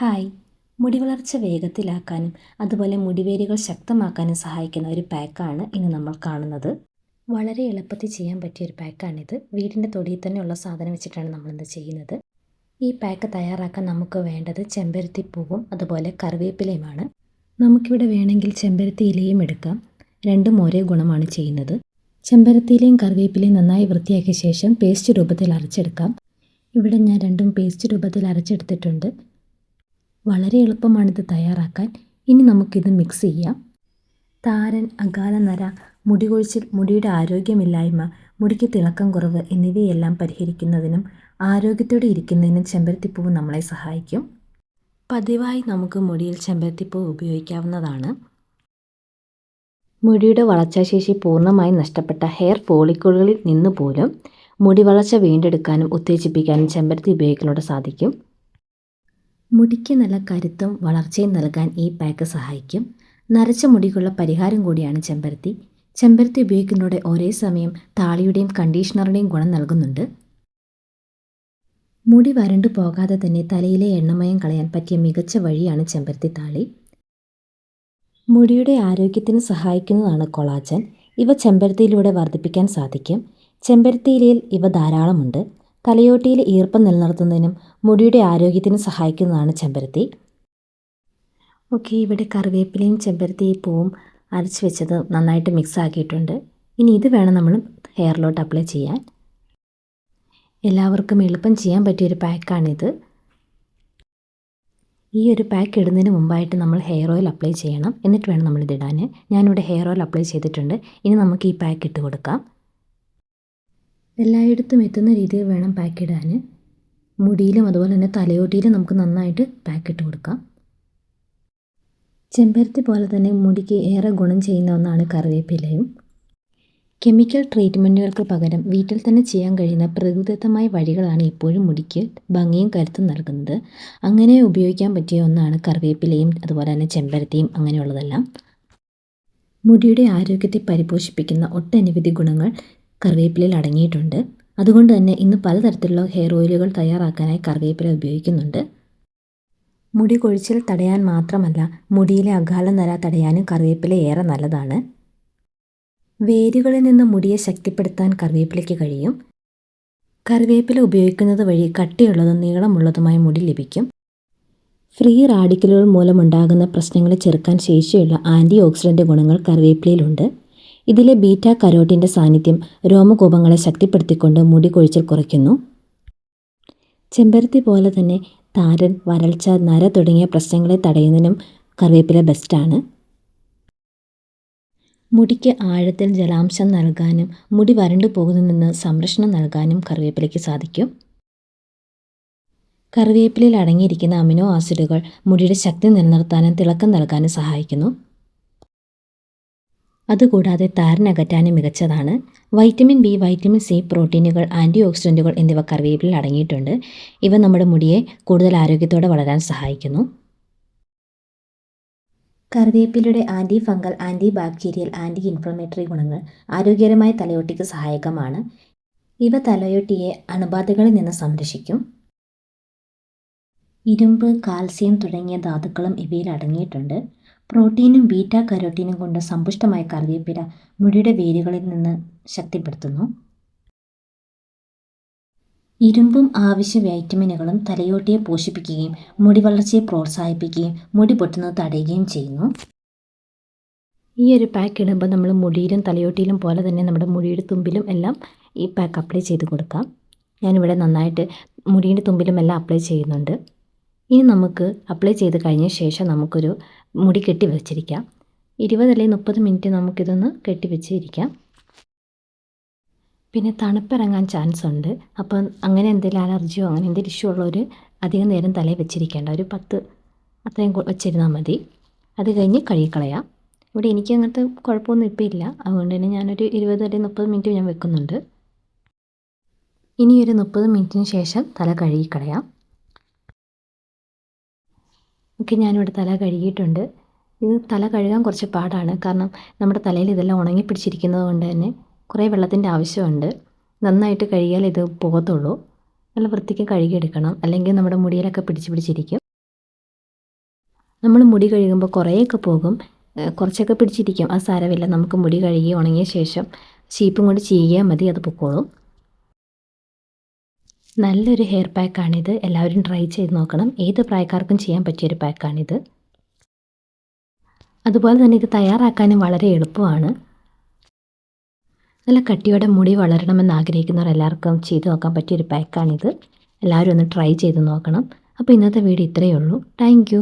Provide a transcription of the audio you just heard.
Hi. മുടി വളർച്ച വേഗത്തിലാക്കാനും അതുപോലെ മുടിവേരുകൾ ശക്തമാക്കാനും സഹായിക്കുന്ന ഒരു പാക്കാണ് ഇന്ന് നമ്മൾ കാണുന്നത്. വളരെ എളുപ്പത്തിൽ ചെയ്യാൻ പറ്റിയ ഒരു പാക്കാണിത്. വീടിന്റെ തൊടിയിൽ തന്നെയുള്ള സാധനം വെച്ചിട്ടാണ് നമ്മളിന്ന് ചെയ്യുന്നത്. ഈ പാക്ക് തയ്യാറാക്കാൻ നമുക്ക് വേണ്ടത് ചെമ്പരത്തിപ്പൂവും അതുപോലെ കറിവേപ്പിലയുമാണ്. നമുക്കിവിടെ വേണമെങ്കിൽ ചെമ്പരത്തി ഇലയും എടുക്കാം. രണ്ടും ഒരേ ഗുണമാണ് ചെയ്യുന്നത്. ചെമ്പരത്തിയിലയും കറിവേപ്പിലയും നന്നായി വൃത്തിയാക്കിയ ശേഷം പേസ്റ്റ് രൂപത്തിൽ അരച്ചെടുക്കാം. ഇവിടെ ഞാൻ രണ്ടും പേസ്റ്റ് രൂപത്തിൽ അരച്ചെടുത്തിട്ടുണ്ട്. വളരെ എളുപ്പമാണിത് തയ്യാറാക്കാൻ. ഇനി നമുക്കിത് മിക്സ് ചെയ്യാം. താരൻ അകാല നര മുടി കൊഴിച്ചിൽ മുടിയുടെ ആരോഗ്യമില്ലായ്മ മുടിക്ക് തിളക്കം കുറവ് എന്നിവയെല്ലാം പരിഹരിക്കുന്നതിനും ആരോഗ്യത്തോടെ ഇരിക്കുന്നതിനും ചെമ്പരത്തിപ്പൂവ് നമ്മളെ സഹായിക്കും. പതിവായി നമുക്ക് മുടിയിൽ ചെമ്പരത്തിപ്പൂവ് ഉപയോഗിക്കാവുന്നതാണ്. മുടിയുടെ വളർച്ചാശേഷി പൂർണമായി നഷ്ടപ്പെട്ട ഹെയർ ഫോളിക്കിളുകളിൽ നിന്ന് പോലും മുടി വളർച്ച വീണ്ടെടുക്കാനും ഉത്തേജിപ്പിക്കാനും ചെമ്പരത്തി ഉപയോഗിക്കുന്നതോടെ സാധിക്കും. മുടിക്ക് നല്ല കരുത്തും വളർച്ചയും നൽകാൻ ഈ പാക്ക് സഹായിക്കും. നരച്ച മുടിക്കുള്ള പരിഹാരം കൂടിയാണ് ചെമ്പരത്തി. ചെമ്പരത്തി ഉപയോഗിക്കുന്നതോടെ ഒരേ സമയം താളിയുടെയും കണ്ടീഷണറുടെയും ഗുണം നൽകുന്നുണ്ട്. മുടി വരണ്ടു പോകാതെ തന്നെ തലയിലെ എണ്ണമയം കളയാൻ പറ്റിയ മികച്ച വഴിയാണ് ചെമ്പരത്തി താളി. മുടിയുടെ ആരോഗ്യത്തിന് സഹായിക്കുന്നതാണ് കൊളാജൻ. ഇവ ചെമ്പരത്തിയിലൂടെ വർദ്ധിപ്പിക്കാൻ സാധിക്കും. ചെമ്പരത്തിയിലയിൽ ഇവ ധാരാളമുണ്ട്. തലയോട്ടിയിൽ ഈർപ്പം നിലനിർത്തുന്നതിനും മുടിയുടെ ആരോഗ്യത്തിന് സഹായിക്കുന്നതാണ് ചെമ്പരത്തി. ഓക്കെ ഇവിടെ കറിവേപ്പിലയും ചെമ്പരത്തി പൂവും അരച്ച് വെച്ചത് നന്നായിട്ട് മിക്സ് ആക്കിയിട്ടുണ്ട്. ഇനി ഇത് വേണം നമ്മൾ ഹെയറിലോട്ട് അപ്ലൈ ചെയ്യാൻ. എല്ലാവർക്കും എളുപ്പം ചെയ്യാൻ പറ്റിയൊരു പാക്കാണിത് ഈ ഒരു പാക്ക് ഇടുന്നതിന് മുമ്പായിട്ട് നമ്മൾ ഹെയർ ഓയിൽ അപ്ലൈ ചെയ്യണം. എന്നിട്ട് വേണം നമ്മൾ ഇതിടാൻ ഞാനിവിടെ ഹെയർ ഓയിൽ അപ്ലൈ ചെയ്തിട്ടുണ്ട്. ഇനി നമുക്ക് ഈ പാക്ക് ഇട്ട് കൊടുക്കാം. എല്ലായിടത്തും എത്തുന്ന രീതിയിൽ വേണം പാക്ക് ഇടാൻ മുടിയിലും അതുപോലെ തന്നെ തലയോട്ടിയിലും നമുക്ക് നന്നായിട്ട് പാക്ക് ഇട്ട് കൊടുക്കാം. ചെമ്പരത്തി പോലെ തന്നെ മുടിക്ക് ഏറെ ഗുണം ചെയ്യുന്ന ഒന്നാണ് കറിവേപ്പിലയും. കെമിക്കൽ ട്രീറ്റ്മെന്റുകൾക്ക് പകരം വീട്ടിൽ തന്നെ ചെയ്യാൻ കഴിയുന്ന പ്രകൃതിദത്തമായ വഴികളാണ് ഇപ്പോഴും മുടിക്ക് ഭംഗിയും കരുത്തും നൽകുന്നത്. അങ്ങനെ ഉപയോഗിക്കാൻ പറ്റിയ ഒന്നാണ് കറിവേപ്പിലയും അതുപോലെ തന്നെ ചെമ്പരത്തിയും അങ്ങനെയുള്ളതെല്ലാം. മുടിയുടെ ആരോഗ്യത്തെ പരിപോഷിപ്പിക്കുന്ന ഒട്ടനവധി ഗുണങ്ങൾ കറിവേപ്പിലയിൽ അടങ്ങിയിട്ടുണ്ട്. അതുകൊണ്ട് തന്നെ ഇന്ന് പലതരത്തിലുള്ള ഹെയർ ഓയിലുകൾ തയ്യാറാക്കാനായി കറിവേപ്പില ഉപയോഗിക്കുന്നുണ്ട്. മുടി കൊഴിച്ചിൽ തടയാൻ മാത്രമല്ല മുടിയിലെ അകാല നര തടയാനും കറിവേപ്പില ഏറെ നല്ലതാണ്. വേരുകളിൽ നിന്ന് മുടിയെ ശക്തിപ്പെടുത്താൻ കറിവേപ്പിലയ്ക്ക് കഴിയും. കറിവേപ്പില ഉപയോഗിക്കുന്നത് വഴി കട്ടിയുള്ളതും നീളമുള്ളതുമായ മുടി ലഭിക്കും. ഫ്രീ റാഡിക്കലുകൾ മൂലമുണ്ടാകുന്ന പ്രശ്നങ്ങളെ ചെറുക്കാൻ ശേഷിയുള്ള ആന്റി ഓക്സിഡന്റ് ഗുണങ്ങൾ കറിവേപ്പിലയിലുണ്ട്. ഇതിലെ ബീറ്റ കരോട്ടിന്റെ സാന്നിധ്യം രോമകൂപങ്ങളെ ശക്തിപ്പെടുത്തിക്കൊണ്ട് മുടി കൊഴിച്ചിൽ കുറയ്ക്കുന്നു. ചെമ്പരത്തി പോലെ തന്നെ താരൻ വരൾച്ച നര തുടങ്ങിയ പ്രശ്നങ്ങളെ തടയുന്നതിനും കറിവേപ്പില ബെസ്റ്റാണ് മുടിക്ക് ആഴത്തിൽ ജലാംശം നൽകാനും മുടി വരണ്ടു പോകുന്നതിൽ നിന്ന് സംരക്ഷണം നൽകാനും കറിവേപ്പിലയ്ക്ക് സാധിക്കും. കറിവേപ്പിലയിൽ അടങ്ങിയിരിക്കുന്ന അമിനോ ആസിഡുകൾ മുടിയുടെ ശക്തി നിലനിർത്താനും തിളക്കം നൽകാനും സഹായിക്കുന്നു. അതുകൂടാതെ താരനകറ്റാനും മികച്ചതാണ്. വൈറ്റമിൻ ബി വൈറ്റമിൻ സി പ്രോട്ടീനുകൾ ആന്റി ഓക്സിഡന്റുകൾ എന്നിവ കറിവേപ്പിലിൽ അടങ്ങിയിട്ടുണ്ട്. ഇവ നമ്മുടെ മുടിയെ കൂടുതൽ ആരോഗ്യത്തോടെ വളരാൻ സഹായിക്കുന്നു. കറിവേപ്പിലയുടെ anti fungal anti bacterial anti inflammatory ഗുണങ്ങൾ ആരോഗ്യകരമായ തലയോട്ടിക്ക് സഹായകമാണ്. ഇവ തലയോട്ടിയെ അണുബാധകളിൽ നിന്ന് സംരക്ഷിക്കും. ഇരുമ്പ് കാൽസ്യം തുടങ്ങിയ ധാതുക്കളും ഇവയിൽ അടങ്ങിയിട്ടുണ്ട്. പ്രോട്ടീനും ബീറ്റാ കരോട്ടീനും കൊണ്ട് സമ്പുഷ്ടമായ കറിവേപ്പില മുടിയുടെ വേരുകളിൽ നിന്ന് ശക്തിപ്പെടുത്തുന്നു. ഇരുമ്പും ആവശ്യ വൈറ്റമിനുകളും തലയോട്ടിയെ പോഷിപ്പിക്കുകയും മുടി വളർച്ചയെ പ്രോത്സാഹിപ്പിക്കുകയും മുടി പൊട്ടുന്നത് തടയുകയും ചെയ്യുന്നു. ഈ ഒരു പാക്ക് ഇടുമ്പോൾ നമ്മൾ മുടിയിലും തലയോട്ടിയിലും പോലെ തന്നെ നമ്മുടെ മുടിയുടെ തുമ്പിലും എല്ലാം ഈ പാക്ക് അപ്ലൈ ചെയ്ത് കൊടുക്കാം. ഞാനിവിടെ നന്നായിട്ട് മുടിയുടെ തുമ്പിലും എല്ലാം അപ്ലൈ ചെയ്യുന്നുണ്ട്. ഇനി നമുക്ക് അപ്ലൈ ചെയ്ത് കഴിഞ്ഞ ശേഷം നമുക്കൊരു മുടി കെട്ടി വെച്ചിരിക്കാം. ഇരുപത് അല്ലെങ്കിൽ മുപ്പത് മിനിറ്റ് നമുക്കിതൊന്ന് കെട്ടി വെച്ചിരിക്കാം. പിന്നെ തണുപ്പിറങ്ങാൻ ചാൻസ് ഉണ്ട്. അപ്പം അങ്ങനെ എന്തെങ്കിലും അലർജിയോ അങ്ങനെ എന്തെങ്കിലും ഇഷ്യൂ ഉള്ളവർ അധികം നേരം തലയിൽ വെച്ചിരിക്കേണ്ട. ഒരു പത്ത് അത്രയും വെച്ചിരുന്നാൽ മതി. അത് കഴിഞ്ഞ് കഴുകിക്കളയാം. ഇവിടെ എനിക്ക് അങ്ങനത്തെ കുഴപ്പമൊന്നും ഇപ്പം ഇല്ല. അതുകൊണ്ട് തന്നെ ഞാനൊരു ഇരുപത് അല്ലെങ്കിൽ മുപ്പത് മിനിറ്റ് ഞാൻ വെക്കുന്നുണ്ട്. ഇനി ഒരു മുപ്പത് മിനിറ്റിന് ശേഷം തല കഴുകിക്കളയാം. ഒക്കെ ഞാനിവിടെ തല കഴുകിയിട്ടുണ്ട്. ഇത് തല കഴുകാൻ കുറച്ച് പാടാണ്. കാരണം നമ്മുടെ തലയിൽ ഇതെല്ലാം ഉണങ്ങി പിടിച്ചിരിക്കുന്നത് കൊണ്ട് തന്നെ കുറേ വെള്ളത്തിന്റെ ആവശ്യമുണ്ട്. നന്നായിട്ട് കഴുകിയാൽ ഇത് പോകത്തുള്ളൂ. നല്ല വൃത്തിക്ക് കഴുകിയെടുക്കണം. അല്ലെങ്കിൽ നമ്മുടെ മുടിയിലൊക്കെ പിടിച്ച് പിടിച്ചിരിക്കും. നമ്മൾ മുടി കഴുകുമ്പോൾ കുറേയൊക്കെ പോകും. കുറച്ചൊക്കെ പിടിച്ചിരിക്കും. അത് സാരമില്ല. നമുക്ക് മുടി കഴുകി ഉണങ്ങിയ ശേഷം ഷീപ്പും കൊണ്ട് ചെയ്യാൻ മതി. അത് പൊക്കോളും. നല്ലൊരു ഹെയർ പാക്കാണിത് എല്ലാവരും ട്രൈ ചെയ്ത് നോക്കണം. ഏത് പ്രായക്കാർക്കും ചെയ്യാൻ പറ്റിയൊരു പാക്കാണിത് അതുപോലെ തന്നെ ഇത് തയ്യാറാക്കാനും വളരെ എളുപ്പമാണ്. നല്ല കട്ടിയോടെ മുടി വളരണമെന്ന് ആഗ്രഹിക്കുന്നവർ എല്ലാവർക്കും ചെയ്ത് നോക്കാൻ പറ്റിയൊരു പാക്കാണിത് എല്ലാവരും ഒന്ന് ട്രൈ ചെയ്ത് നോക്കണം. അപ്പോൾ ഇന്നത്തെ വീഡിയോ ഇത്രയേ ഉള്ളൂ. താങ്ക്